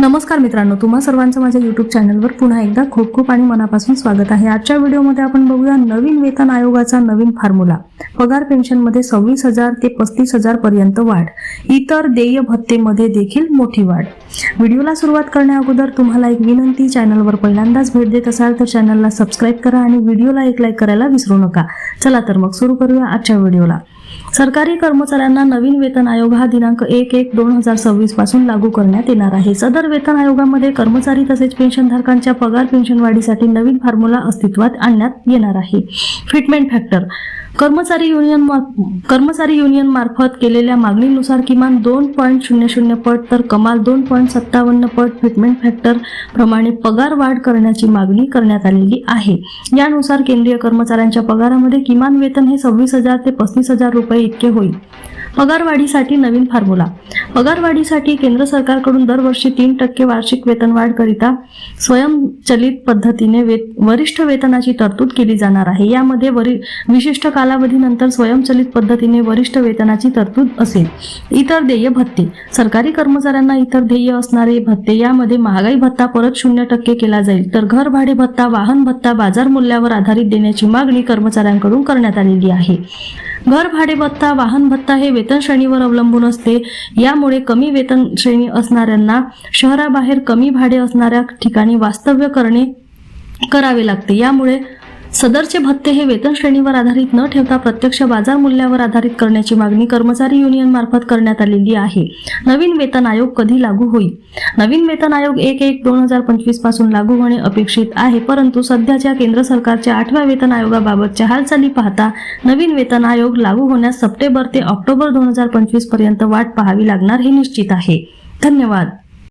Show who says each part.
Speaker 1: नमस्कार मित्रांनो तुम्हा सर्वांचं माझ्या युट्यूब चॅनलवर पुन्हा एकदा खूप खूप आणि मनापासून स्वागत आहे. आजच्या व्हिडिओमध्ये आपण बघूया नवीन वेतन आयोगाचा नवीन फॉर्म्युला पगार पेन्शनमध्ये सव्वीस हजार ते पस्तीस हजार पर्यंत वाढ. इतर देय भत्तेमध्ये देखील मोठी वाढ. व्हिडिओला सुरुवात करण्या अगोदर तुम्हाला एक विनंती चॅनलवर पहिल्यांदाच भेट देत असाल तर चॅनलला सबस्क्राईब करा आणि व्हिडिओला एक लाईक करायला विसरू नका. चला तर मग सुरू करूया आजच्या व्हिडिओला. सरकारी कर्मचाऱ्यांना नवीन वेतन आयोग हा दिनांक एक एक दोन हजार सव्वीसपासून लागू करण्यात येणार आहे. सदर वेतन आयोगामध्ये कर्मचारी तसेच पेन्शनधारकांच्या पगार पेन्शन वाढीसाठी नवीन फॉर्म्युला अस्तित्वात आणण्यात येणार आहे. फिटमेंट फॅक्टर कर्मचारी युनियन कर्मचारी युनियन मार्फत केलेल्या मागणीनुसार किमान दोन पॉईंट शून्य शून्य पट तर कमाल दोन पॉईंट सत्तावन्न पट फिटमेंट फॅक्टर प्रमाणे पगार वाढ करण्याची मागणी करण्यात आलेली आहे. यानुसार केंद्रीय कर्मचाऱ्यांच्या पगारामध्ये किमान वेतन हे सव्वीस हजार ते पस्तीस हजार रुपये इतके होईल. पगारवाढीसाठी नवीन फॉर्म्युला पगारवाढीसाठी केंद्र सरकारकडून दरवर्षी तीन टक्के वार्षिक वेतनवाढ करिता स्वयंचलित पद्धतीने वेत वरिष्ठ वेतनाची तरतूद केली जाणार आहे. यामध्ये वरि विशिष्ट कालावधीनंतर स्वयंचलित पद्धतीने वरिष्ठ वेतनाची तरतूद असेल. इतर देय भत्ते. सरकारी कर्मचाऱ्यांना इतर ध्येय असणारे भत्ते. यामध्ये महागाई भत्ता परत शून्य टक्के केला जाईल. तर घर भाडे भत्ता वाहन भत्ता बाजार मूल्यावर आधारित देण्याची मागणी कर्मचाऱ्यांकडून करण्यात आलेली आहे. घर भाडे भत्ता वाहन भत्ता हे वेतन श्रेणीवर अवलंबून असते. यामुळे कमी वेतन श्रेणी असणाऱ्यांना शहराबाहेर कमी भाडे असणाऱ्या ठिकाणी वास्तव्य करणे करावे लागते. यामुळे सदरचे भत्ते हे वेतन श्रेणीवर आधारित न ठेवता प्रत्यक्ष बाजार मूल्यावर आधारित करण्याची मागणी कर्मचारी युनियन मार्फत करण्यात आलेली आहे. नवीन वेतन आयोग कधी लागू होईल? नवीन वेतन आयोग एक एक दोन हजार पंचवीसपासून लागू होणे अपेक्षित आहे परंतु सध्याच्या केंद्र सरकारच्या आठव्या वेतन आयोगाबाबतच्या हालचाली पाहता नवीन वेतन आयोग लागू होण्यास सप्टेंबर ते ऑक्टोबर दोन हजार पंचवीसपर्यंत वाट पाहावी लागणार हे निश्चित आहे. धन्यवाद.